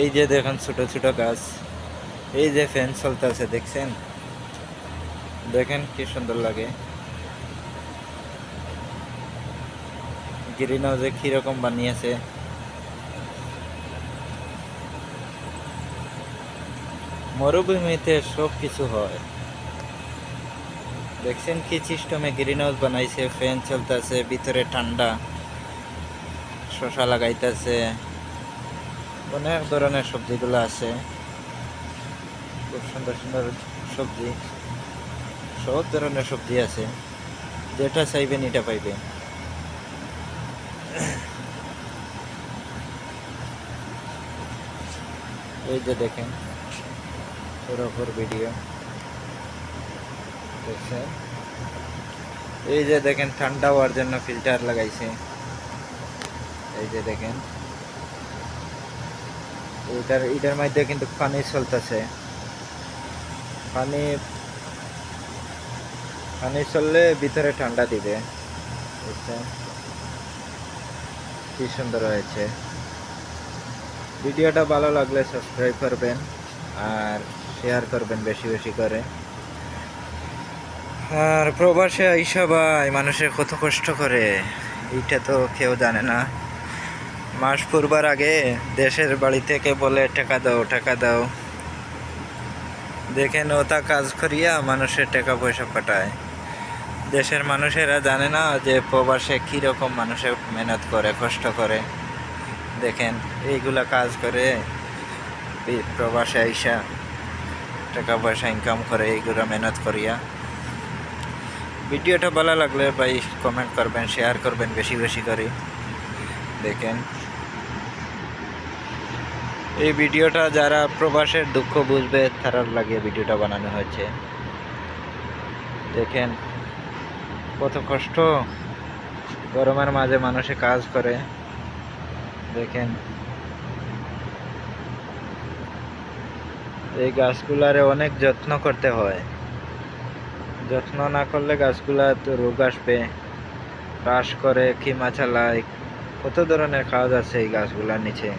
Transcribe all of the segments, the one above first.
এই যে দেখেন ছোট ছোট গাছ। এই যে ফ্যান চলতেছে, দেখছেন? দেখেন কি সুন্দর লাগে। গ্রিন হাউসে কীরকম বানিয়েছে। মরুভূমিতে সব কিছু হয়। দেখছেন কি সিস্টেমে গ্রিন হাউস বানাইছে, ফ্যান চলতেছে, ভিতরে ঠান্ডা, শশা লাগাইতেছে। অনেক ধরনের সবজিগুলো আছে। খুব সুন্দর সুন্দর সবজি। সব ধরনের সবজি আছে। যেটা চাইবেন এটা পাইবেন। এই যে দেখেন পুরোপুর ভিডিও দেখছেন? এই যে দেখেন, ঠান্ডা হওয়ার জন্য ফিল্টার লাগাইছে। এই যে দেখেন। এটার এটার মধ্যে কিন্তু পানি চলতেছে। পানি পানি চললে ভিতরে ঠান্ডা দিবে। কি সুন্দর হয়েছে। ভিডিওটা ভালো লাগলে সাবস্ক্রাইব করবেন আর শেয়ার করবেন বেশি বেশি করে। আর প্রবাসে আইসা ভাই মানুষের কত কষ্ট করে এইটা তো কেউ জানে না। মাস পূর্বার আগে দেশের বাড়ি থেকে বলে, টাকা দাও টাকা দাও। দেখেন ওটা কাজ করিয়া মানুষের টাকা পয়সা পাঠায়। দেশের মানুষেরা জানে না যে প্রবাসে কীরকম মানুষের মেহনত করে, কষ্ট করে। দেখেন, এইগুলা কাজ করে প্রবাসে আইসা টাকা পয়সা ইনকাম করে, এইগুলা মেহনত করিয়া। ভিডিওটা ভালো লাগলে ভাই কমেন্ট করবেন শেয়ার করবেন বেশি বেশি করে। দেখেন। এই ভিডিওটা যারা প্রবাসের দুঃখ বুঝবে তারার লাগিয়ে ভিডিওটা বানানো হয়েছে। দেখেন, কত কষ্ট। গরমের মাঝে মানুষে কাজ করে। দেখেন, এই গাছগুলারে অনেক যত্ন করতে হয়। যত্ন না করলে গাছগুলা তো রোগ আসবে। হ্রাস করে কিমা চালায় কত ধরনের কাজ আছে এই গাছগুলার নিচে।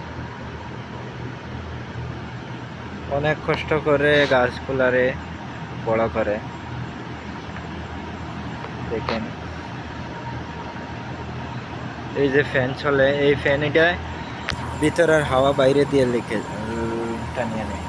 অনেক কষ্ট করে গাছগুলারে বড় করে। দেখেন। এই যে ফ্যান চলে, এই ফ্যান এটা ভিতরের হাওয়া বাইরে দিয়ে লিখে টানিয়ে নেয়।